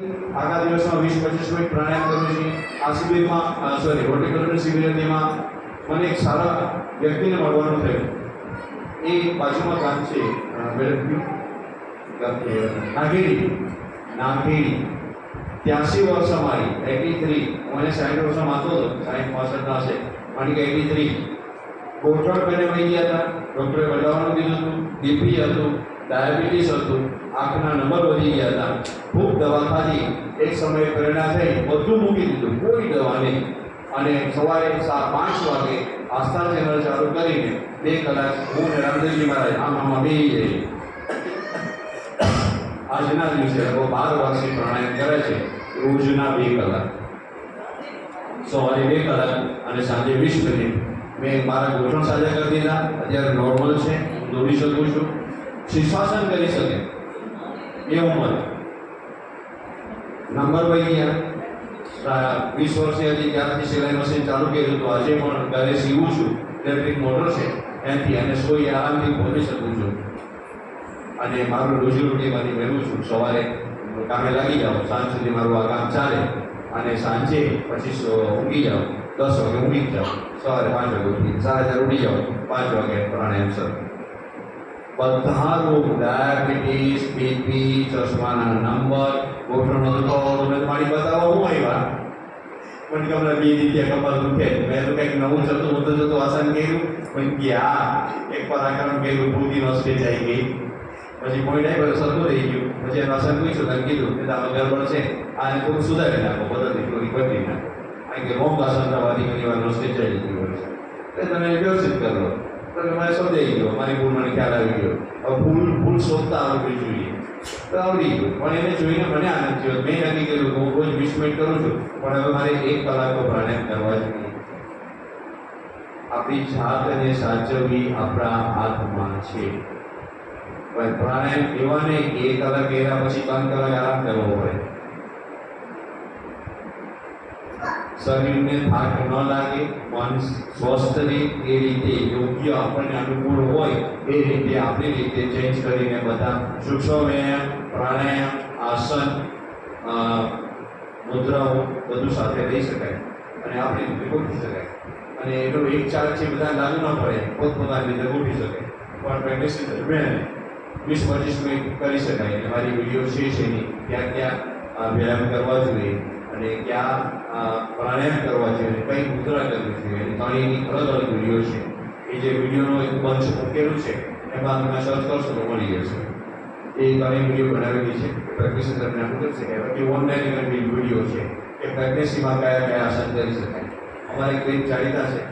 આગલા દિવસમાં વીસ, પચીસ મિનિટ પ્રાણાયામ કરું છું આ શિબિરમાં સોરી હોર્ટિકલ્ચર શિબિર તેમાં મને એક સારા વ્યક્તિને મળવાનું થયું. એ બાજુમાં ગામ છે નાગેરી નાગેરી ત્યાંસી વર્ષ અમારી, એટી થ્રી. હું એને સાઠ વર્ષ માનતો હતો સાઠ પાસઠના હશે. કારણ કે એટી થ્રી. ગોઠવણ પહેલે વહી ગયા હતા. ડૉક્ટરે બદલાવાનું કીધું હતું, બીપી હતું, ડાયાબિટીસ હતું. આંખના નંબર વધી ગયા હતા. ખૂબ દવા ખાધી. એક સમયે પ્રેરણા થઈ. બધું મૂકી દીધું. કોઈ દવા નહીં. અને સવારે સાત પાંચ વાગે આસ્થા ચેનલ ચાલુ કરીને બે કલાક હું રામદેવજી મહારાજ આમ આમાં બે જઈએ. આજના દિવસે લોકો બાર વર્ષથી પ્રાણાયામ કરે છે. રોજના બે કલાક. સવારે બે કલાક અને સાંજે વીસ મિનિટ. મેં મારા ગોઠણ સાજા કરી દીધા. અત્યારે નોર્મલ છે. દોડી શકું છું. શીર્ષાસન કરી શકે. એ મત નંબર વહી ગયા વીસ વર્ષે હતી, ત્યારથી સિલાઈ મશીન ચાલુ કર્યું, તો આજે પણ ઘરે સીવું છું. ઇલેક્ટ્રિક મોટર છે, એનાથી અને સોઈ આરામથી પહોંચી શકું છું. અને મારું રોજીરોટીમાંથી મેળવું છું. સવારે કામે લાગી જાઉં સાંજ સુધી મારું આ કામ ચાલે. અને સાંજે પછી ઊંઘી જાઉં દસ વાગે ઊંઘી જાઉં સવારે પાંચ વાગે ઉઠી સાડા ચાર ઉઠી જાઉં પાંચ વાગે પ્રાણાયામ શરૂ. બધા રોગ ડાયાબિટીસ બીપી ચશ્માના નંબર. ગોઠવણો તો તમે મારી બતાવો, હું આવ્યા પણ કે હમણાં બે રીતે કપાલ દુખે. મેં તો કંઈક નવું જતું હું તો જતું આસન કર્યું. પણ કે આ એક પરાક્રમ કર્યું ભૂતી નો સ્ટેજ આવી ગઈ. પછી કોઈ આવી બધું સરખું રહી ગયું. પછી એનું આસન પૂછ્યું તમે કીધું કે તમે ગરબડ છે. આને થોડું સુધારી નાખો પદ્ધતિ થોડી બદલી નાખો કારણ કે રોંગ આસન થવાથી ઘણી વાર નો સ્ટેજ આવી જતી હોય છે. તમે વ્યવસ્થિત કરો. તો મને સમજાઈ ગયો, મારી ભૂલ મને ખ્યાલ આવી ગયો. હવે ભૂલ ભૂલ શોધતા આવડવી જોઈએ. તો આવડી ગયું. પણ એને જોઈને મને આનંદ થયો. મેં નક્કી કર્યું હું રોજ વીસ મિનિટ કરું છું, પણ હવે મારે એક કલાક તો પ્રાણાયામ કરવા જોઈએ આપણી જાતને સાચવવી આપણા હાથમાં છે. પણ પ્રાણાયામ એવા નહીં કે એક કલાક એના પછી ત્રણ કલાક આરામ કરવો પડે. શરીરને થાક ન લાગે, મન સ્વસ્થ રહે, એ રીતે યોગ્ય આપણને અનુકૂળ હોય, એ રીતે આપણી રીતે ચેન્જ કરીને બધા સૂક્ષ્મ વ્યાયામ, પ્રાણાયામ, આસન મુદ્રાઓ બધું સાથે લઈ શકાય. અને આપણી રીતે ગોઠવી શકાય. અને એનો એક ચાલ છે, બધા લાગુ ન પડે, પોતપોતાની રીતે ગોઠવી શકે પણ પ્રેક્ટિસ દરમિયાન વીસ, પચીસ મિનિટ કરી શકાય. અને મારી વીડિયો છે એની ક્યાં ક્યાં વ્યાયામ કરવા જોઈએ? અને ક્યાં પ્રાણાયામ કરવા જોઈએ અને કઈ મુદ્રા કરવી છે. અને ત્રણેયની અલગ અલગ વીડિયો છે. એ જે વિડીયોનો એક બંચ મૂકેલું છે, એમાં તમે સર્ચ કરશો તો મળી જશે. એ ત્રણેય વીડિયો બનાવેલી છે. પ્રેક્ટિસ દરમિયાન કરી શકાય બાકી ઓનલાઈન કરેલી વીડિયો છે, એ પ્રેક્ટિસમાં કયા કયા આસન કરી શકાય. અમારે બેન જાણીતા છે.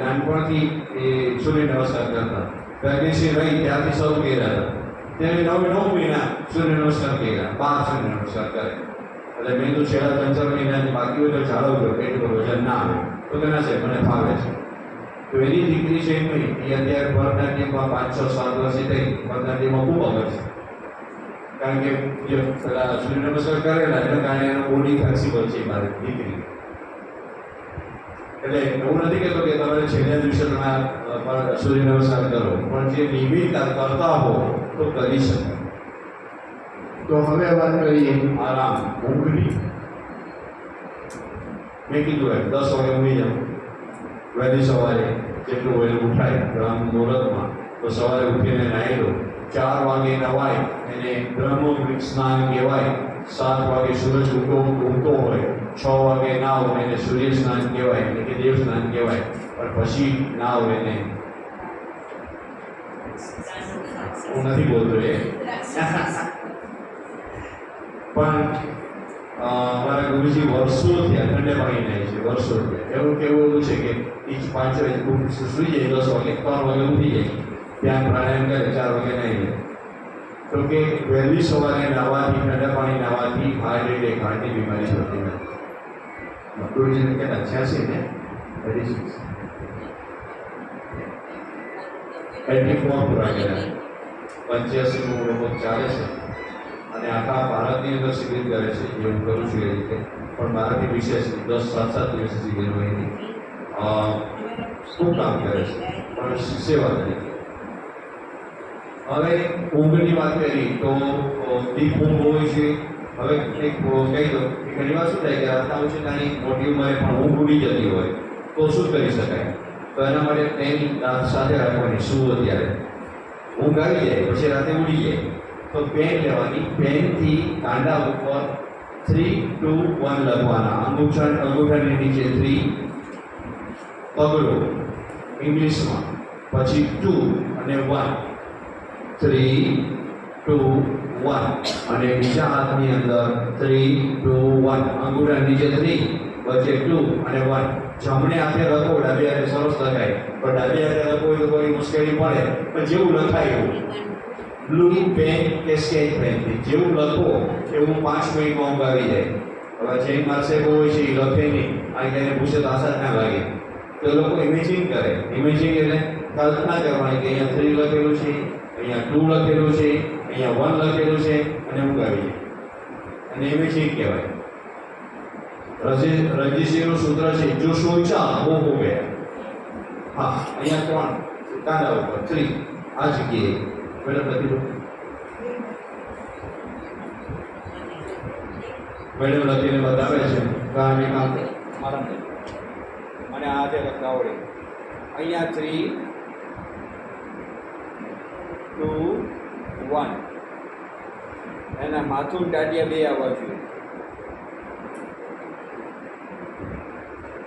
નાનપણથી એ સૂર્ય નમસ્કાર કરતા. પ્રેગ્નન્સી રહી ત્યારથી શરૂ કર્યા હતા. તેને નવ નવ મહિના સૂર્ય નમસ્કાર કર્યા. પાંચ સૂર્ય નમસ્કાર કરે એટલે મેં તો છેલ્લા ત્રણ ચાર મહિનાની બાકી હોય તો જાળવજો પેટ પર વજન ના આવે. તો કે ના છે મને ફાવે છે. તો એની દીકરી છે એમની, એ અત્યારે ભરતનાટ્યમમાં પાંચ, છ, સાત વર્ષથી થઈ. ભરતનાટ્યમમાં ખૂબ આગળ છે. કારણ કે, જે, પેલા સૂર્ય નમસ્કાર કરેલા, એના કારણે એનો બોડી ફ્લેક્સિબલ છે મારી દીકરી. એટલે એવું નથી કહેતો કે તમારે છેલ્લા દિવસે તમે સૂર્ય નમસ્કાર કરો. પણ જે નિયમિત કરતા હો, તો કરી શકાય. તો હવે વાત કરીએ આરામ ઊંઘની મેં કીધું એમ દસ વાગે ઊંઘી જાઉં વહેલી સવારે જેટલું વહેલું ઉઠાય બ્રહ્મ મુહૂર્તમાં તો સવારે ઉઠીને નાહી લો ચાર વાગે નવાય એને બ્રહ્મ સ્નાન કહેવાય સાત વાગે સૂરજ ઉગતો ઉગતો હોય છ વાગે નાવ એને સૂર્ય સ્નાન કહેવાય એટલે કે દેવ સ્નાન કહેવાય પણ પછી નાવ એને હું નથી બોલતો એ પણ મારા ગુરુજી વર્ષોથી આ ભાઈ જાય છે વર્ષોથી એવું કેવું છે કે ઈચ પાંચ સૂઈ જાય, દસ વાગે ત્રણ વાગે ઉઠી જાય. ત્યાં પ્રાણાયામ કરે, ચાર વાગે નહીં જાય તો કે વહેલી સવારે નાહવાથી ઠંડા પાણી નાહવાથી હાર્ટ એટેક હાર્ટની બીમારી થતી નથી ગુરુજીને કેટલા છ્યાસી ને થર્ટી સિક્સ એટી ફોર પૂરા કર્યા? પંચ્યાસી નું ચાલે છે અને આખા ભારતની અંદર શિબિર કરે છે એ હું કરું છું એ રીતે. પણ મારાથી વિશેષ દસ સાત સાત દિવસ શિબિર અ, ખૂબ કામ કરે છે પણ સેવા તરીકે હવે ઊંઘની વાત કરી તો ડીપ ઊંઘ હોય છે. હવે એક કહી દો ઘણી વાર શું થાય કે રાતના ઓછી નાની મોટી ઉંમરે પણ ઊંઘ ઉડી જતી હોય તો શું કરી શકાય? તો એના માટે રાત સાથે રાખવાની શું અત્યારે? ઊંઘ આવી જાય પછી રાતે ઉડી જાય. તો પેન લેવાની. પેનથી કાંડા ઉપર થ્રી ટુ વન લખવાના. અંગૂઠા અંગૂઠાની નીચે થ્રી પગલો ઇંગ્લિશમાં. પછી ટુ અને વન થ્રી ટુ વન અને બીજા હાથની અંદર થ્રી ટુ વન અંગૂઠા નીચે થ્રી વચ્ચે ટુ અને વન જમણે હાથે લખો, ડાબી હાથે સરસ લખાય. પણ ડાબી હાથે લખો તો કોઈ મુશ્કેલી પડે. પણ જેવું લખાય એવું. બ્લુ પેન કે સ્કેચ પેનથી જેવું લખો એવું પાંચ મિનિટમાં ઊંઘ આવી જાય. હવે જૈન માણસે હોય છે એ લખે નહીં. આ ક્યારે પૂછે તો આશા જ ના લાગે. તો લોકો ઇમેજિંગ કરે. ઇમેજિંગ એટલે કલ્પના કરવાની કે અહીંયા થ્રી લખેલું છે, અહીંયા ટુ લખેલું છે, અહીંયા વન લખેલું છે, અને ઊંઘ આવી જાય. અને ઇમેજિંગ કહેવાય. રજી રજીસીનું સૂત્ર છે, જો સોચા, હો હો ગયા. હા, અહીંયા ત્રણ કાંડા ઉપર થ્રી આ જગ્યાએ. મેડમ લખી દો મેડમ લખીને બતાવે છે કામ કામ મારા મને આ જે લખાવડે અહીંયા થ્રી ટુ વન એના માથું ટાટિયા બે આવવા જોઈએ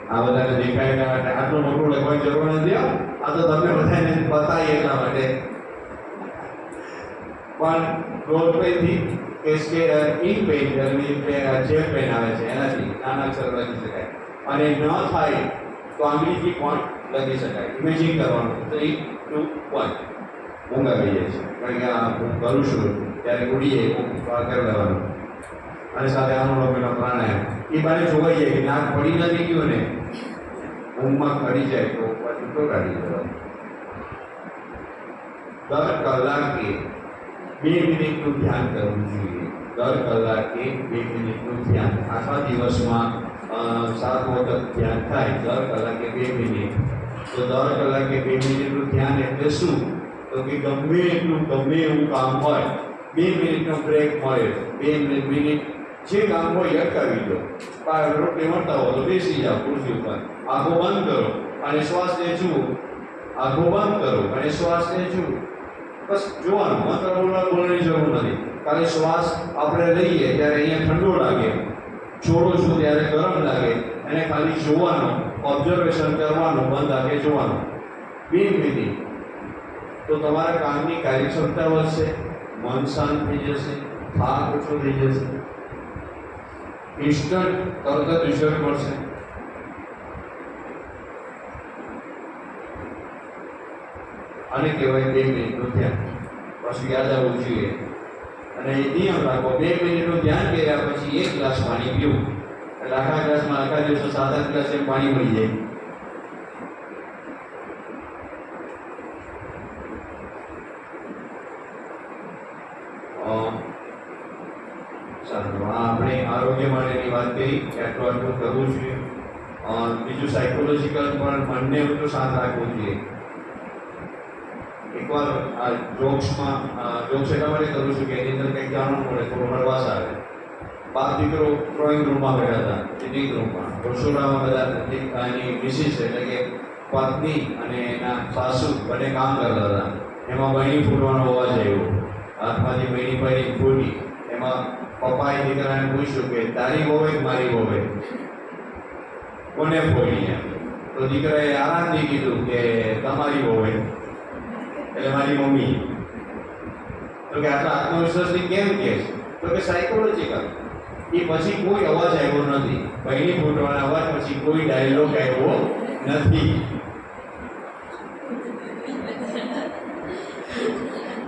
આ બધાને દેખાય એના માટે આટલું મોટું લખવાની જરૂર નથી આ તો તમને બધાને બતાવીએ એટલા માટે પણ રોલ પેનથી કે ઇંક પેન જે પેન આવે છે, એનાથી નાના અક્ષર લખી શકાય. અને ન થાય તો આંગળીથી પણ લખી શકાય. ઇમેજિંગ કરવાનું. થ્રી ટુ વન ઊંઘા આવી જાય છે. કારણ કે આ કરું છું. ત્યારે ઉડી જાય ઊંઘ આ કરી લેવાનું. અને સાથે આનો પેલો પ્રાણાયામ. એ બારે જોવાઈ જાય કે નાક પડી નથી ગયું ને, ઊંઘમાં ખડી જાય તો પછી તો કાઢી દેવાનું. દર કલાકે બે મિનિટનું ધ્યાન કરવું જોઈએ. દર કલાકે બે મિનિટનું ધ્યાન. આખા દિવસમાં સાત વખત ધ્યાન થાય, દર કલાકે બે મિનિટ. તો દર કલાકે બે મિનિટનું ધ્યાન એટલે શું? તો કે ગમે એટલું, ગમે એવું કામ હોય, બે મિનિટનો બ્રેક મળે. બે મિનિટ જે કામ હોય અટકાવી દો રોટલી મળતા હો તો બેસી જાઓ ખુરશી ઉપર. આંખો બંધ કરો. અને શ્વાસને જુઓ આંખો બંધ કરો. અને શ્વાસને જુઓ બસ જોવાનું મંત્ર બોલવા બોલવાની જરૂર નથી. ખાલી શ્વાસ આપણે લઈએ ત્યારે અહીંયા ઠંડો લાગે. છોડો છું ત્યારે ગરમ લાગે. અને ખાલી જોવાનું ઓબ્ઝર્વેશન કરવાનું, બંધ આગે જોવાનું. બિનવિધિ. તો તમારા કામની કાર્યક્ષમતા વધશે, મન શાંત થઈ જશે, થાક ઓછો થઈ જશે. ઇન્સ્ટન્ટ તરત જ રિઝલ્ટ મળશે. આને કહેવાય બે મિનિટનું ધ્યાન. પાછું યાદ આવવું જોઈએ. અને એ નિયમ રાખો બે મિનિટનું ધ્યાન કર્યા પછી એક ગ્લાસ પાણી પીવું. એટલે આખા ગ્લાસમાં આખા દિવસો સાત આઠ ગ્લાસ એમ પાણી મળી જાય. અ, સારું આ આપણે આરોગ્ય માટેની વાત કરી. કે આટલું આટલું કરવું જોઈએ. અ, બીજું સાયકોલોજીકલ પણ મનને એટલું શાંત રાખવું જોઈએ. એકવાર આ જોક્સમાં જોક્સ એટલા માટે કરું છું કે એની અંદર કંઈક જાણવું પડે, થોડો હળવાશ આવે. બાપ દીકરો ડ્રોઈંગ રૂમમાં બેઠા હતા સિટિંગ રૂમમાં. રસોડામાં બધા એની મિસિસ એટલે કે પત્ની અને એના સાસુ બંને કામ કરતા હતા. એમાં બહેની ફૂટવાનો અવાજ આવ્યો. હાથમાંથી બહેની ભાઈ ફૂટી. એમાં પપ્પાએ દીકરાને પૂછ્યું કે, તારી હોવે મારી હોવે કોને ફોડી તો દીકરાએ આરામથી કીધું કે, તમારી હોવે એટલે મારી મમ્મી. તો કે આટલા આત્મવિશ્વાસથી કેમ કે છે તો કે સાયકોલોજીકલ એ પછી કોઈ અવાજ આવ્યો નથી. પહેલી ફૂટવાના અવાજ પછી કોઈ ડાયલોગ આવ્યો નથી.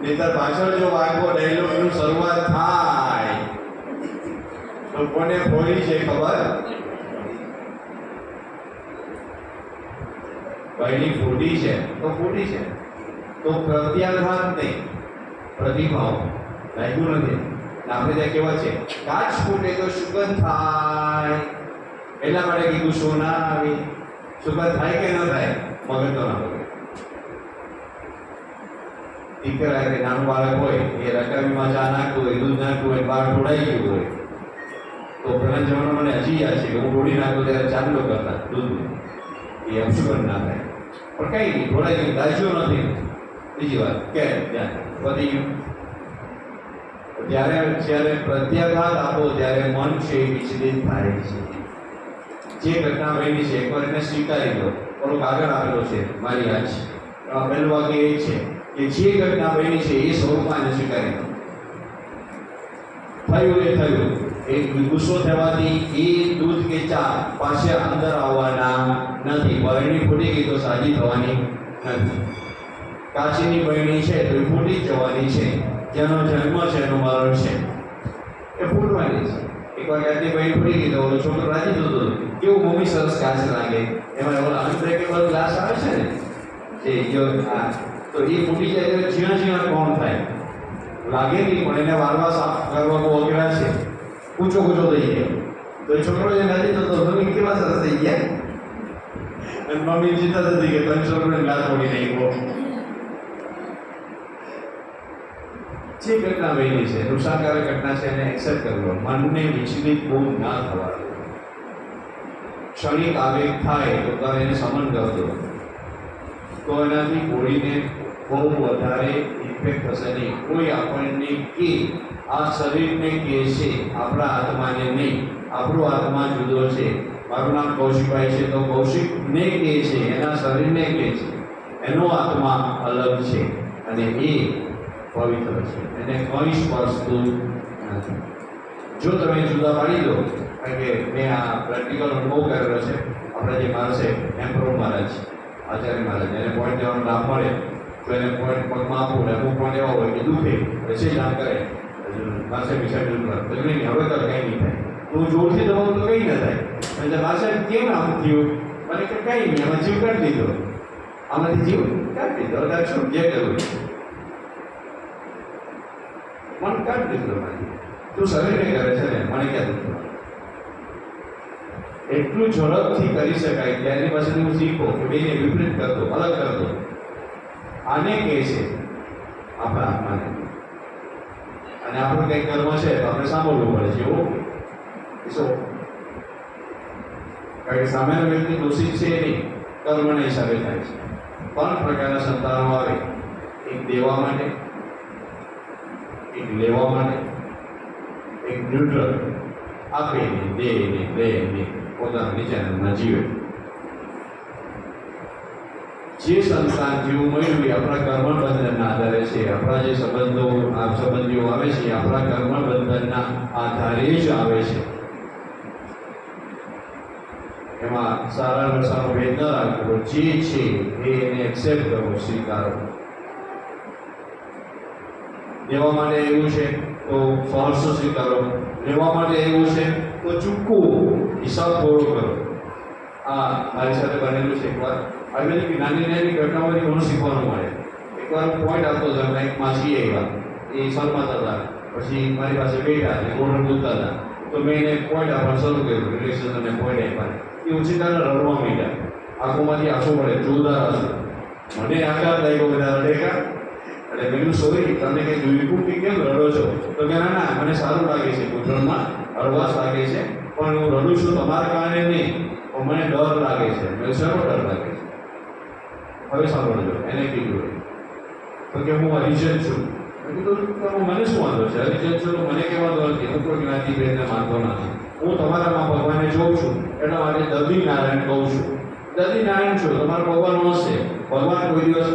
નહીતર પાછળ જો વાગો ડાયલોગનું શરૂઆત થાય, તો કોને ફોડી છે ખબર? પહેલી ફૂટી છે. તો ફૂટી છે. તો પ્રત્યાઘાત નહીં. પ્રતિભાવ લાગ્યું નથી. આપણે ત્યાં કેવા છે? કાચ ફૂટે તો સુગંધ થાય. એટલા માટે કીધું ના આવી. સુગંધ થાય કે ન થાય? મગજ તો ના બગડે દીકરા કે નાનું બાળક હોય, એ રકાબીમાં ચા નાખતું હોય, દૂધ નાખતું હોય બહાર ઢોળાઈ ગયું હોય. તો પેલા જમાના મને હજી યાદ છે કે હું ઢોળી નાખતો ત્યારે ચાંદલો કરતા દૂધ એ અપશુકન ના થાય. પણ કઈ નહીં ઢોળાઈ ગયું, દાજ્યો નથી. બીજી વાત, કે પતી ગયું. જ્યારે જ્યારે પ્રત્યાઘાત આપો, ત્યારે મન છે એ વિચલિત થાય છે. જે ઘટના બની છે એકવાર એને સ્વીકારી લો. થોડુંક આગળ આવેલો છે, મારી યાદ છે. પહેલું વાક્ય એ છે કે જે ઘટના બની છે, એ સ્વરૂપમાં એને સ્વીકારી લો. થયું એ થયું. એ ગુસ્સો થવાથી એ દૂધ કે ચા પાસે અંદર આવવાના નથી. બરણી ફૂટી ગઈ તો સાજી થવાની નથી. કાચીની બરણી છે, તો એ ફૂટી જવાની છે. જેનો જન્મ છે, એનું મરણ છે. એ ફૂટવાની છે. એકવાર કાચની બરણી ફૂટી ગઈ તો છોકરો રાજી થતો કેવું મમ્મી સરસ કાચ લાગે. એમાં ઓલા અનબ્રેકેબલ ગ્લાસ આવે છે ને? જો આ તો એ ફૂટી જાય તો ઝીણા ઝીણા કોણ થાય? લાગે નહીં, પણ એને વારવાર સાફ કરવા બહુ અઘરા છે. ઊંચો ઊંચો થઈ ગયો. તો એ છોકરો જે નથી થતો મમ્મી કેવા સરસ થઈ ગયા? અને મમ્મી ચિંતા થતી કે તમે છોકરોને ગ્લાસ ઓળી નાખ્યો જે ઘટના બની છે, નુકસાનકારક ઘટના છે, એને એક્સેપ્ટ કરવો મનને વિચલિત બહુ ના થવા. ક્ષણિક આવેગ થાય તો તમે એને સમન કરજો. તો એનાથી બોડીને બહુ વધારે ઇફેક્ટ થશે નહીં. કોઈ આપણને કે આ શરીરને કે છે, આપણા આત્માને નહીં. આપણો આત્મા જુદો છે. મારું નામ કૌશિકભાઈ છે. તો કૌશિકને કે છે, એના શરીરને કે છે. એનો આત્મા અલગ છે. અને એ પવિત્ર છે. એને કંઈ સ્પર્શતું નથી. જો તમે જુદા પાડી દો, કારણ કે મેં આ પ્રેક્ટિકલ અનુભવ કરેલો છે, આપણે જે મહારાજ છે એમ્પ્રો મહારાજ આચાર્ય મહારાજ, એને પોઈન્ટ દેવાનો લાભ મળે, તો એને પોઈન્ટ પગમાં આપવું ને અમુક પોઈન્ટ એવા હોય કે દુખે પછી આમ કરે. પીછા જરૂર તો નહીં, હવે તો કંઈ નહીં થાય. હું જોરથી દબાવું તો કંઈ ન થાય. એટલે માસે કેમ આમ થયું? મને કંઈ નહીં, આમાં જીવ કાઢી દીધો. આમાંથી જીવ કાઢી દીધો. હવે શું? જે કરવું. મન કાંઈ દીધું તું શરીરને કરે છે ને, મને ક્યાં દુખતું એટલું ઝડપથી કરી શકાય કે એની પાસે હું શીખો કે બેને વિપરીત કરતો, અલગ કરતો. આને કહે છે આપણા આત્માને. અને આપણું કંઈક કર્મ છે, તો આપણે સાંભળવું પડે છે, એવું? સો કારણ કે સામેનો વ્યક્તિ દોષિત છે નહીં, કર્મના હિસાબે થાય છે. પણ પ્રકારના સંતાનો આવે, એક દેવા માટે એક લેવા માટે એક ન્યુટ્રલ આપે ને ને લે ને પોતાના વિચારના જીવે જે સંતાન જેવું મળ્યું આપણા કર્મ બંધનના આધારે છે. આપણા જે સંબંધો, આ સંબંધીઓ આવે છે આપણા કર્મ બંધનના આધારે જ આવે છે. એમાં સારા સારો ભેદ ન રાખવો. જે છે એને એક્સેપ્ટ કરવો સ્વીકારો લેવા માટે એવું છે, તો ફોર્સ સ્વીકારો. લેવા માટે એવું છે, તો ચૂકવું હિસાબ પૂરો કરો. આ મારી સાથે બનેલું છે એકવાર આવી બધી નાની નાની ઘટનાઓથી ઘણું શીખવાનું મળે. એકવાર પોઈન્ટ આપતો હતો એક માસી આવ્યા. એ શરમાતા હતા. પછી મારી પાસે બેઠા અને કોણ જોતા હતા. તો મેં એને પોઈન્ટ આપવાનું શરૂ કર્યું રિલેશન અને પોઈન્ટ આપ્યા એ ઉછીતાને રડવા માંડ્યા. આંખોમાંથી આંસુ પડે જોરદાર આંસુ. મને આકાર લાગ્યો, બધા રડેકા એટલે મેં સોરી તમે કંઈ જોયું કે કેમ રડો છો? તો કે ના ના, મને સારું લાગે છે કુદરતમાં હળવાશ લાગે છે, પણ હું રડું છું તમારા કારણે નહીં, પણ મને ડર લાગે છે. મને શેનો ડર લાગે છે? હવે સાંભળજો, એને કીધું. તો કે હું હરિજન છું. કીધું મને શું વાંધો છે? હરિજન છું તો મને કેવા વાંધો નથી હું કોઈ જ્ઞાતિ ભેદને માનતો નથી. હું તમારામાં ભગવાનને જોઉં છું એટલા માટે દધી નારાયણ કહું છું. દધી નારાયણ છો, તમારો ભગવાન હશે. ભગવાન કોઈ દિવસ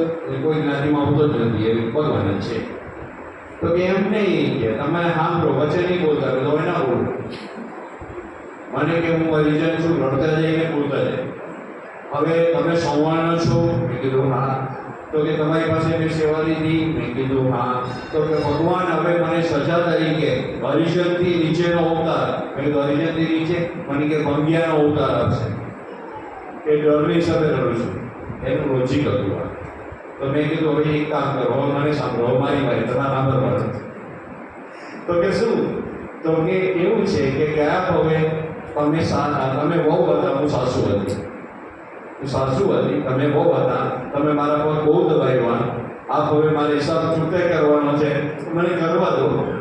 કોઈ જ્ઞાતિમાં આવતો જ નથી, એ ભગવાન જ છે. તો કે એમ નહીં કે તમે સાંભળો વચ્ચે નહીં બોલતા તો તમે ના બોલો. મને કે હું હરિજન છું, લડતા જઈને બોલતા જાય. હવે તમે સંવર્ણ છો? મેં કીધું, હા. તો કે તમારી પાસે મેં સેવા લીધી? મેં કીધું, હા. તો કે, ભગવાન, હવે મને સજા તરીકે હરિજનથી નીચેનો અવતાર. મેં કીધું, હરિજનથી નીચે? મને કે, ભંગિયાનો અવતાર આપશે એ ડરની સાથે રડું છું. એનું લોજિક હતું આ. તો મેં કીધું, હવે એક કામ કરો મારી સાંભળો મારી મારી તમારા સાંભળવાનું તો કે શું? તો કે એવું છે કે ગયા હવે તમે તમે બહુ હતા, હું સાસુ હતી. હું સાસુ હતી, તમે બહુ હતા, તમે મારા પર બહુ દબાવ્યા આ હવે મારે હિસાબ ચૂકતે કરવાનો છે. મને કરવા દો.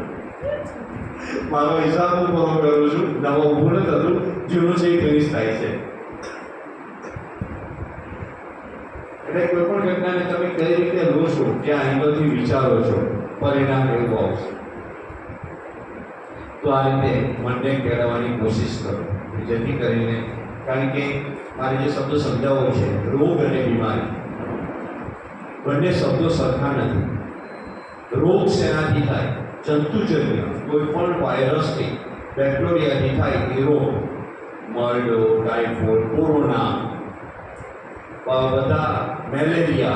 મારો હિસાબ હું પૂરો કરું છું. નવો પૂર્ણ થતું જૂનું છે એ ફિનિશ થાય છે. એટલે કોઈ પણ ઘટનાને તમે કઈ રીતે લો છો ક્યાં એંગલથી વિચારો છો, પરિણામ એવું આવશે. તો આ રીતે મનને કેળવવાની કોશિશ કરો, જેથી કરીને કારણ કે મારે જે શબ્દો સમજાવવો છે, રોગ અને બીમારી, બંને શબ્દો સરખા નથી. રોગ શેનાથી થાય? જંતુજન્ય, કોઈ પણ વાયરસથી બેક્ટેરિયાથી થાય એ રોગ. મરડો ટાઇફોઇડ કોરોના બધા મેલેરિયા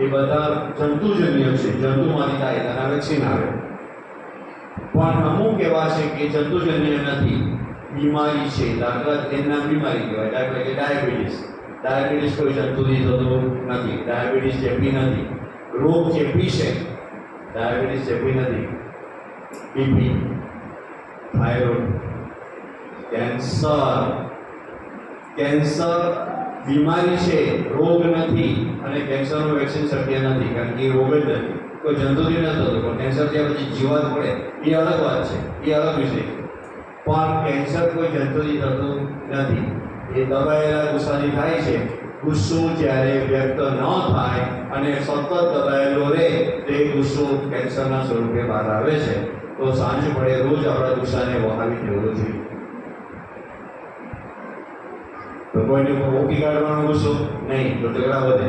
એ બધા જંતુજન્ય છે. જંતુમાંથી થાય તેના વેક્સિન આવે. પણ અમુક એવા છે કે જંતુજન્ય નથી. બીમારી છે. દાખલા એના બીમારી કહેવાય. દાખલા કે ડાયાબિટીસ. ડાયાબિટીસ કોઈ જંતુથી થતો નથી. ડાયાબિટીસ ચેપી નથી. રોગ ચેપી છે. ડાયાબિટીસ ચેપી નથી. BP, thyroid, cancer. કેન્સર બીમારી છે, રોગ નથી અને કેન્સરનું વેક્સિન શક્ય નથી, કારણ કે રોગ જ નથી. કોઈ જંતુથી ન થતો, પણ કેન્સર થયા પછી જીવાત પડે એ અલગ વાત છે, એ અલગ વિષય પણ કેન્સર કોઈ જંતુથી થતું નથી. એ દબાયેલા ગુસ્સાથી થાય છે. ગુસ્સો જ્યારે વ્યક્ત ન થાય અને સતત દબાયેલો રહે, તે ગુસ્સો કેન્સરના સ્વરૂપે બહાર આવે છે. તો સાંજ પડે રોજ આપણા ગુસ્સાને વહાવી દેવો જોઈએ. તો કોઈને ઓકી કાઢવાનો ગુસ્સો? નહીં, તો ઝઘડા વધે.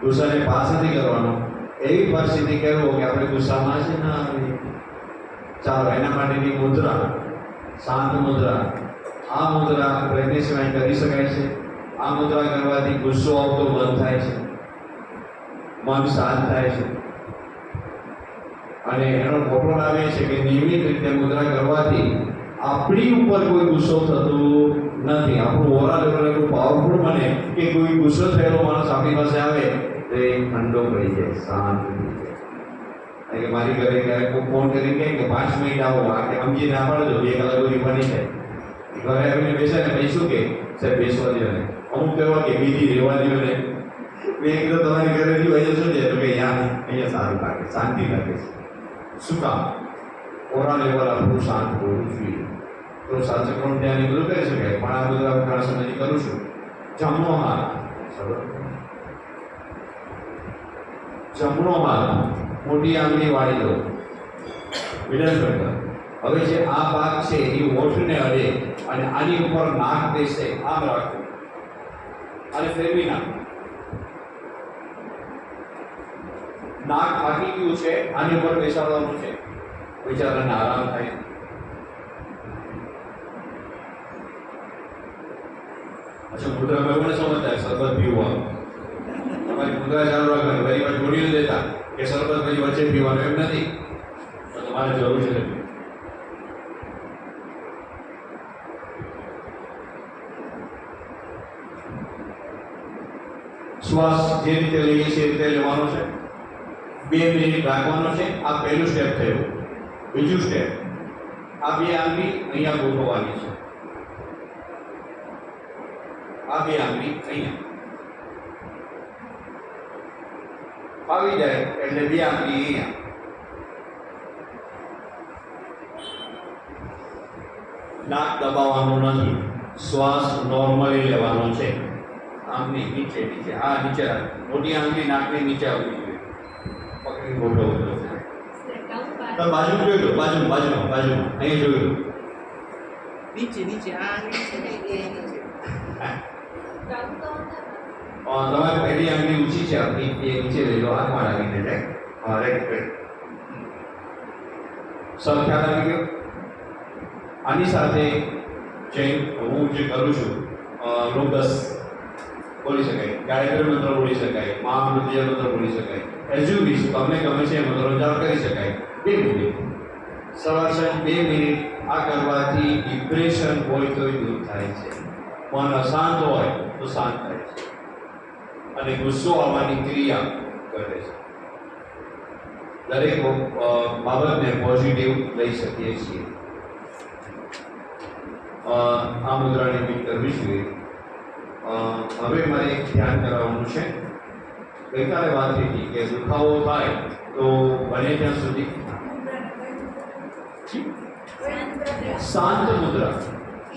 ગુસ્સાને પાસ નથી કરવાનો. એવી પરિસ્થિતિ કહેવો કે આપણે ગુસ્સામાં છે ને ચાલો, એના માટેની મુદ્રા, શાંત મુદ્રા. આ મુદ્રા પ્રેગ્નેન્સીમાં કરી શકાય છે. આ મુદ્રા કરવાથી ગુસ્સો આવતો મન થાય છે. મન શાંત થાય છે. અને એનો ફોટો લાગે છે કે નિયમિત રીતે મુદ્રા કરવાથી આપણી ઉપર કોઈ ગુસ્સો થતું નથી. આપણું ઓરા લેવલ એટલું પાવરફુલ બને કે કોઈ ગુસ્સો થયેલો માણસ આપણી પાસે આવે તો એ ઠંડો પડી જાય, શાંત કે મારી ઘરે ક્યારેક કોઈ ફોન કરીને કહે કે પાંચ મિનિટ આવો, આ કે સમજી ના પાડજો, બે કલાક સુધી બની જાય. ઘરે આવીને બેસે ને પછી શું કે, સાહેબ બેસવા દો ને અમુક કહેવા કે, બીજી રહેવા દો ને. મેં તો તમારી ઘરે રહ્યું, અહીંયા શું છે? તો કે અહીંયા અહીંયા સારું લાગે, શાંતિ લાગે છે. શું કામ? ઓરા લેવલ આપણું શાંત હોવું જોઈએ તો પણ એ બધું કરી શકાય પણ આ બધું ઘણા સમયથી કરું છું. જમણો હાથ જમણો હાથ મોટી આંગળી વાળી દો. વિલન કરતા હવે જે આ ભાગ છે એ હોઠને અડે અને આની ઉપર નાક બેસે, આમ રાખો. અને ફેરવી નાખો. નાક થાકી ગયું છે, આની ઉપર બેસાડવાનું છે. બિચારાને આરામ થાય. અચ્છા મુદ્રામાં એવું ન સમજતા સરબત પીવાનું તમારી મુદ્રા ચાલુ રાખવાની વરી વાર જોડી દેતા કે સરબત પછી વચ્ચે પીવાનું એમ નથી. તો તમારે જરૂર છે શ્વાસ જે રીતે લઈએ છીએ એ રીતે લેવાનો છે. બે મિનિટ રાખવાનો છે. આ પહેલું સ્ટેપ થયું. બીજું સ્ટેપ આ બે આંગળી અહીંયા ગોઠવવાની છે આ બે આંગળી અહીંયા આવી જાય એટલે બે આંગળી અહીંયા નાક દબાવવાનું નથી શ્વાસ નોર્મલી લેવાનો છે આંગળી નીચે નીચે આ નીચે મોટી આંગળી નાકની નીચે આવવી જોઈએ પકડી ગોઠવવું તો બાજુ જોઈ લો બાજુ બાજુમાં બાજુમાં અહીં જોઈ લો નીચે નીચે આ નીચે ને અ, પહેલી આંગળી ઊંચી છે આપણી. એ નીચે લઈ લો હાથમાં રાખીને રાઈટ રાઈટ રાઈટ સર ખ્યાલ આવી ગયો? આની સાથે જૈન હું જે કરું છું લોકસ બોલી શકાય. ગાયત્રી મંત્ર બોલી શકાય મહામૃત્ય મંત્ર બોલી શકાય. એજ્યુબીસ તમને ગમે છે મંત્રોચ્ચાર કરી શકાય. બે મિનિટ. સવાર સાંજ બે મિનિટ. આ કરવાથી ડિપ્રેશન હોય તો દૂર થાય છે. મન અશાંત હોય તો શાંત થાય છે. અને ગુસ્સો આવવાની ક્રિયા કરે છે. દરેક બાબતને પોઝિટિવ લઈ શકીએ છીએ. આ મુદ્રાને બીટ કરવી જોઈએ. હવે મારે એક ધ્યાન કરાવવાનું છે. ગઈકાલે વાત હતી કે દુખાવો થાય તો બને ત્યાં સુધી. શાંત મુદ્રા.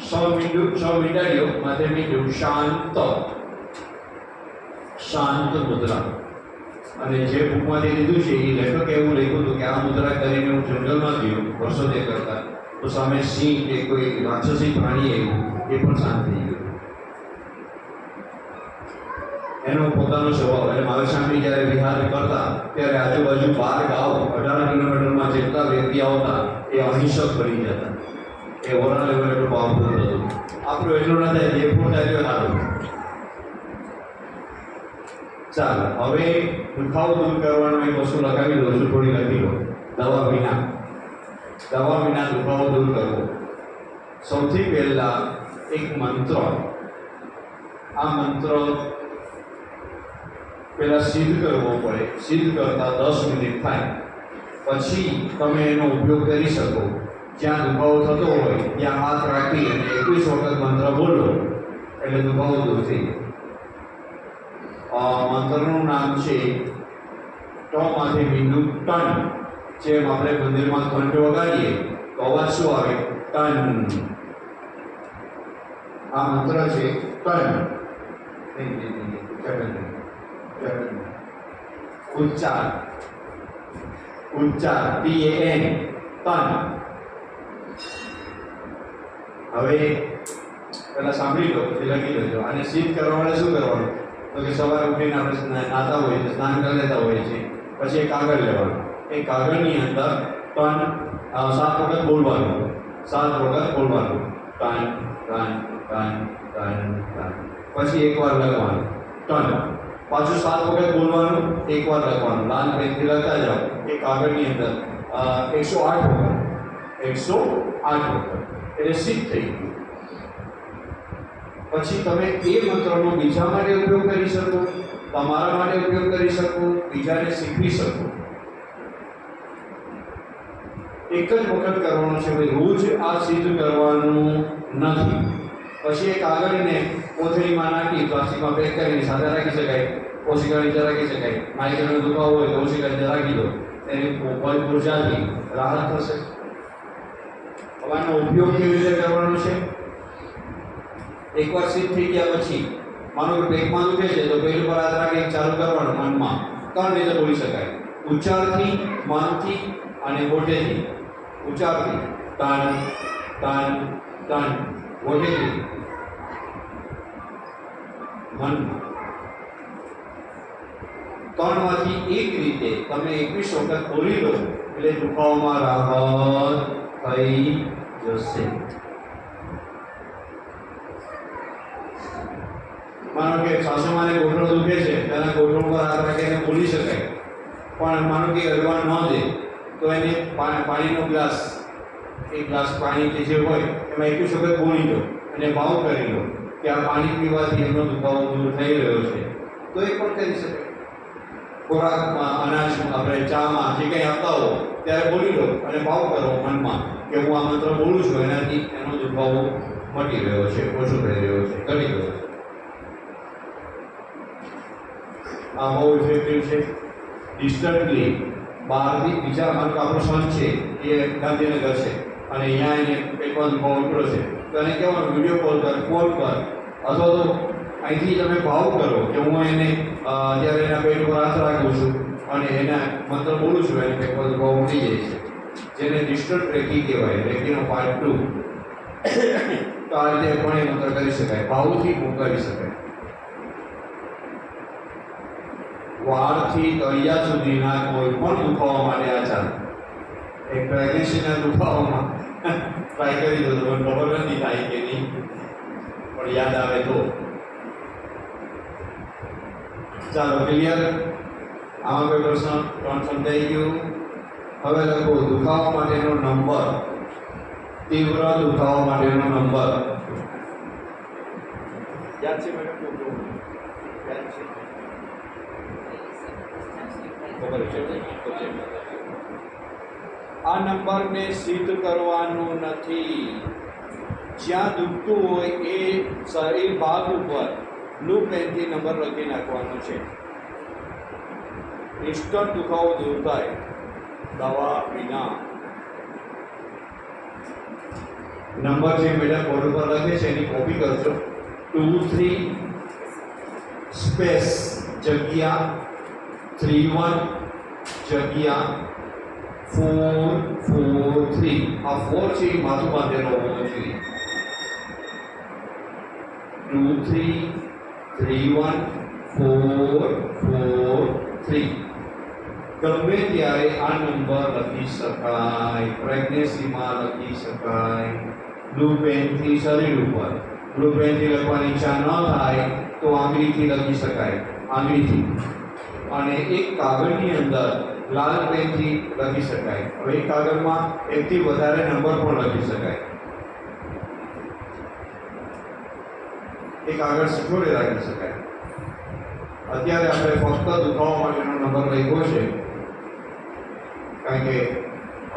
સ મીંડું સ મીંડાડીઓ માથે શાંત. શાંત મુદ્રા. અને જે બુકમાંથી લીધું છે, એ લેખક એવું લખ્યું હતું કે આ મુદ્રા કરીને હું જંગલમાં ગયો વર્ષો તે કરતા. તો સામે સિંહ કે કોઈ રાક્ષસી પ્રાણી આવ્યું, એ પણ શાંત થઈ ગયું. એનો પોતાનો સ્વભાવ, એટલે મારે સ્વામી જ્યારે વિહાર કરતા, ત્યારે આજુબાજુ બાર ગાવ, અઢાર કિલોમીટરમાં જેટલા વ્યક્તિ આવતા, એ અહિંસક બની જતા. એ ઓરા લેવલ એટલું પાવરફુલ હતું આપણું એટલું ના થાય, જે પણ થાય ચાલો, હવે દુખાવો દૂર કરવાનું એક વસ્તુ લગાવી દઉં છું થોડી લખી લો દવા વિના. દવા વિના દુખાવો દૂર કરવો. સૌથી પહેલાં એક મંત્ર. આ મંત્ર પહેલાં સિદ્ધ કરવો પડે. સિદ્ધ કરતાં દસ મિનિટ થાય. પછી તમે એનો ઉપયોગ કરી શકો. જ્યાં દુખાવો થતો હોય, ત્યાં હાથ રાખી અને એકવીસ વખત મંત્ર બોલો. એટલે દુખાવો દૂર થઈ જાય. મંત્રનું નામ છે ટમાંથી બિંદુ ટન જેમ આપણે મંદિરમાં ઘંટ વગાડીએ તો અવાજ શું આવે? ટન આ મંત્ર છે ટન નહીં, નહીં, નહીં, નહીં, જગન ઉચ્ચાર. ઉચ્ચાર. ટી એ એન ટન હવે પેલા સાંભળી લો પછી લખી લેજો. અને સિદ્ધ કરવા માટે શું કરવાનું? તો કે સવારે ઉઠીને આપણે નાતા હોઈએ છીએ, સ્નાન કરી લેતા હોઈએ છીએ. પછી એ કાગળ લેવાનું. એ કાગળની અંદર પણ સાત વખત બોલવાનું સાત વખત બોલવાનું ટન ટન ટન ટન ટન પછી એકવાર લખવાનું. ટન. પાછું સાત વખત બોલવાનું એકવાર લખવાનું. લાલ પેનથી લખતા જાઓ. એ કાગળની અંદર એકસો આઠ વખત. એકસો આઠ વખત. એટલે સીટ થઈ ગયું. પછી તમે એ મંત્રનો બીજા માટે ઉપયોગ કરી શકો, તમારા માટે ઉપયોગ કરી શકો, બીજાને શીખવી શકો. એક જ વખત કરવાનું છે ભાઈ, રોજ આ સિદ્ધ કરવાનું નથી. પછી એક આગળને કોથળીમાં નાખી, પ્લાસ્ટિકમાં પેક કરીને સાથે રાખી શકાય, ઓશિકા નીચે રાખી શકાય માઇગ્રેનનો દુખાવો હોય તો ઓછી નીચે રાખી દો, એની ભર ઉર્જાથી રાહત થશે. હવે ઉપયોગ કેવી રીતે કરવાનો છે? એકવાર સિદ્ધ થઈ ગયા પછી માનો કે પેટમાં દુખે છે, તો પેટ પર હાથ રાખી ચાલુ કરવાનું મનમાં. ત્રણ રીતે બોલી શકાય. ઉચ્ચારથી મનથી અને હોઠેથી ઉચ્ચારથી તાન તાન તાન હોઠેથી મનમાં ત્રણમાંથી એક રીતે તમે એકવીસ વખત બોલી લો, એટલે દુખાવામાં રાહત થઈ જશે. માનો કે સાસુમાને ગોઠણો દુખે છે તેના ગોઠણ પર હાથ રાખીને બોલી શકાય. પણ માનો કે અડવા ન દે, તો એને પાણીનો ગ્લાસ એક ગ્લાસ પાણી કે જે હોય, એમાં એક વખત બોલી લો અને ભાવ કરી લો કે આ પાણી પીવાથી એમનો દુખાવો દૂર થઈ રહ્યો છે. તો એ પણ કરી શકાય ખોરાકમાં, અનાજમાં, આપણે ચામાં જે કંઈ આપતા હો, ત્યારે બોલી લો અને ભાવ કરો મનમાં કે હું આ મંત્ર બોલું છું, એનાથી એનો દુખાવો મટી રહ્યો છે, ઓછો થઈ રહ્યો છે, ઘટી ગયો છે. આ બહુ ઇફેક્ટિવ છે. ડિસ્ટન્ટલી બહારથી બીજા માર્ગ આપણો સન છે, એ ગાંધીનગર છે. અને અહીંયા એને પેટમાં દુખાવો ઉતરો છે. તો એને કહેવાનું વીડિયો કોલ કર ફોન કર. અથવા તો અહીંથી તમે ભાવ કરો કે હું એને જ્યારે એના પેટ પર હાથ રાખું છું અને એના મંત્ર બોલું છું, એને પેટમાં ભાવ મટી જાય છે. જેને ડિસ્ટન્ટ રેકી કહેવાય રેકીનો પાર્ટ ટુ તો આ રીતે પણ એ મંત્ર કરી શકાય. ભાવથી કરી શકાય. વાળથી તળિયા સુધીના કોઈ પણ દુખાવા માટે આ ચાલે. એક પ્રેગ્નેસીના દુખાવામાં. ટ્રાય કરી દો, તમને ખબર નથી થાય કે નહીં. પણ યાદ આવે તો. ચાલો ક્લિયર આમાં કોઈ પ્રશ્ન? ત્રણ સમજાઈ ગયું. હવે લખો, દુખાવા માટેનો નંબર તીવ્ર દુખાવા માટેનો નંબર યાદ છે મેડમ યાદ છે? ખબર છે. આ નંબરને સિદ્ધ કરવાનું નથી. જ્યાં દુખતું હોય એ શરીર ભાગ ઉપર બ્લુ પેનથી નંબર લખી નાખવાનો છે. ઇન્સ્ટન્ટ દુખાવો દૂર થાય. દવા વિના. નંબર જે મેડમ બોર્ડ ઉપર લખે છે, એની કોપી કરજો. ટુ થ્રી સ્પેસ જગ્યા થ્રી વન જગ્યા ફોર ફોર થ્રી આ ફોર છે એ બાજુ બાંધેલો હોવો જોઈએ. Two three three one four four three ગમે ત્યારે આ નંબર લખી શકાય. પ્રેગ્નન્સીમાં લખી શકાય. બ્લુ પેનથી શરીર ઉપર. બ્લુ પેનથી લખવાની ઈચ્છા ન થાય તો આંગળીથી લખી શકાય. આંગળીથી. અને એક કાગળની અંદર લાલ પેનથી લખી શકાય. હવે એક કાગળમાં એકથી વધારે નંબર પણ લખી શકાય. એ કાગળ જોડે રાખી શકાય. અત્યારે આપણે ફક્ત દુખાવા માટેનો નંબર લખ્યો છે. કારણ કે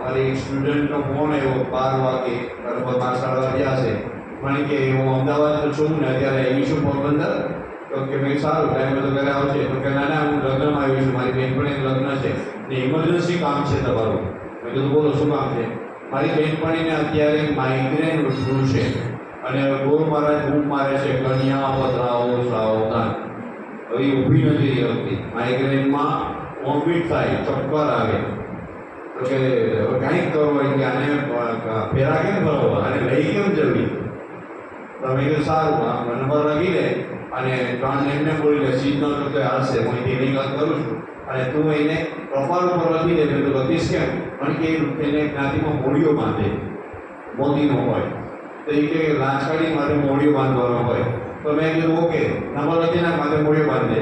મારી સ્ટુડન્ટનો ફોન આવ્યો બાર વાગે, લગભગ બાર, સાડા વાગ્યા છે. મને કે હું અમદાવાદ છું ને, અત્યારે આવી છું પોરબંદર તો કે મેં સારું ટાઈમ બધો ઘરે આવશે તો કે ના ના હું લગ્નમાં આવી છું. મારી બેનપણી લગ્ન છે. ને ઇમરજન્સી કામ છે તમારું. મેં કીધું, બોલો, શું કામ છે? મારી બેનપણીને અત્યારે માઇગ્રેન ઉઠવું છે. અને ગોળ મહારાજ બૂમ મારે છે. કન્યા પધરાવો સાવધાન હવે ઊભી નથી રહી શકતી માઇગ્રેનમાં વોમિટ થાય, ચક્કર આવે. તો કે હવે કાંઈક કરો હોય કે આને ફેરા કેમ ભરવા આને લઈ કેમ જવી? તો મેં કીધું, સારું આ નંબર લખી લે. અને ત્રણ એમને બોલી લે, સીધ નો તો હાલશે હું અહીંથી વાત કરું છું. અને તું એને પ્રોપર ઉપર લખી દે તો લખીશ કેમ? પણ કે એને જ્ઞાતિમાં મોડીઓ બાંધે મોદીનો હોય. તો એ કે લાંચકાડી માટે મોડીઓ બાંધવાનો હોય. તો મેં કીધું, ઓકે, નંબર લખી નાખ, માથે મોડીઓ બાંધે.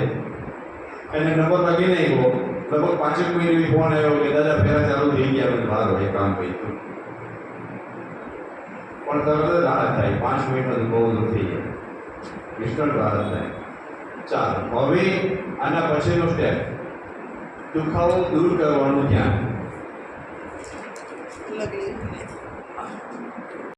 એને નંબર લખી નાખ્યો. લગભગ પાંચેક મિનિટ ફોન આવ્યો કે, દાદા ફેરા ચાલુ થઈ ગયા બહાર હોય, કામ કર્યું પણ તરત જ રાહત થાય, પાંચ મિનિટ બહુ દૂર થઈ જાય. ઇન્સ્ટન્ટ રાહત થાય ચાલો હવે આના પછીનો સ્ટેપ દુખાવો દૂર કરવાનું ધ્યાન.